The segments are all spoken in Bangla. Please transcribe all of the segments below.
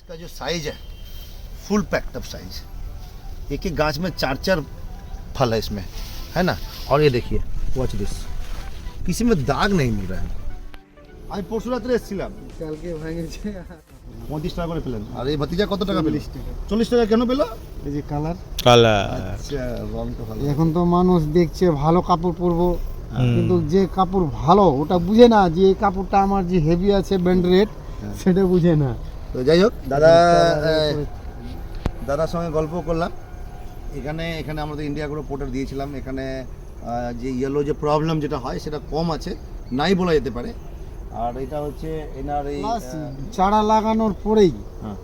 इसका जो साइज है फुल पैक्ड अप साइज एक एक गाछ में चार चार फल है इसमें है ना और ये देखिए वॉच दिस किसी में दाग नहीं मिल रहा है আমি পরশু রাত্রে এসেছিলাম কালকে ভেঙেছে পঁয়ত্রিশ টাকা করে পেলেন আর এই ভাতিজা কত টাকা পেল চল্লিশ টাকা চল্লিশ টাকা কেন পেলো এই যে কালার কালার আচ্ছা রং তো ভালো এখন তো মানুষ দেখছে ভালো কাপড় পরবো কিন্তু যে কাপড় ভালো ওটা বুঝে না যে এই কাপড়টা আমার যে হেভি আছে ব্যান্ড রেট সেটা বুঝে না তো যাই হোক দাদা দাদার সঙ্গে গল্প করলাম। এখানে এখানে আমাদের ইন্ডিয়া গ্রো পোর্টার দিয়েছিলাম। এখানে যে ইয়েলো যে প্রবলেম যেটা হয় সেটা কম আছে নাই বলা যেতে পারে। আর এটা হচ্ছে এনার এই চারা লাগানোর পরেই হ্যাঁ।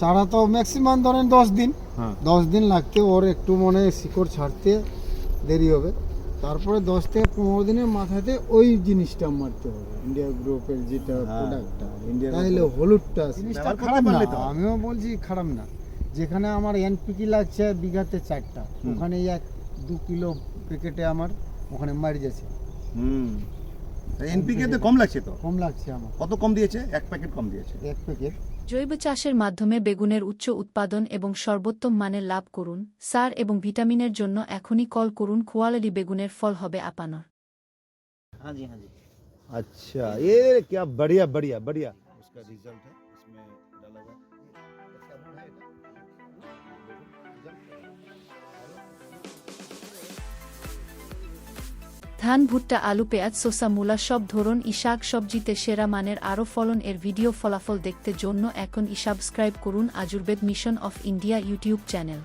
চারা তো ম্যাক্সিমাম ধরেন দশ দিন। হ্যাঁ। দশ দিন লাগতে ওর একটু মনে শিকড় ছাড়তে দেরি হবে। তারপরে দশ থেকে পনেরো দিনের মাথাতে ওই জিনিসটা মারতে হবে। ইন্ডিয়া গ্রুপের যেটা প্রোডাক্টটা ইন্ডিয়া তাহলে হলুদটা জিনিসটা খারাপ না। তো। আমিও বলছি খারাপ না। যেখানে আমার এনপিকে লাগছে বিঘাতে চারটা। ওখানে এক দু কিলো প্যাকেটে আমার ওখানে মারি যাচ্ছে। হুম। এনপিকে তে কম লাগছে তো কম লাগছে আমার কত কম দিয়েছে এক প্যাকেট কম দিয়েছে এক প্যাকেট জৈব চাষের মাধ্যমে বেগুনের উচ্চ উৎপাদন এবং সর্বোত্তম মানের লাভ করুন সার এবং ভিটামিনের জন্য এখনই কল করুন কোয়ালিটি বেগুনের ফল হবে আপানর हाँ जी हाँ जी अच्छा ये क्या बढ़िया बढ़िया बढ़िया उसका रिजल्ट है इसमें डाला हुआ ধান, ভুট্টা, আলু, পেঁয়াজ সোসা মূলা সব ধরন ইশাক শাক সবজিতে সেরা মানের আরও ফলন এর ভিডিও ফলাফল দেখতে জন্য এখন ই সাবস্ক্রাইব করুন Ayurveda mission of India YouTube channel.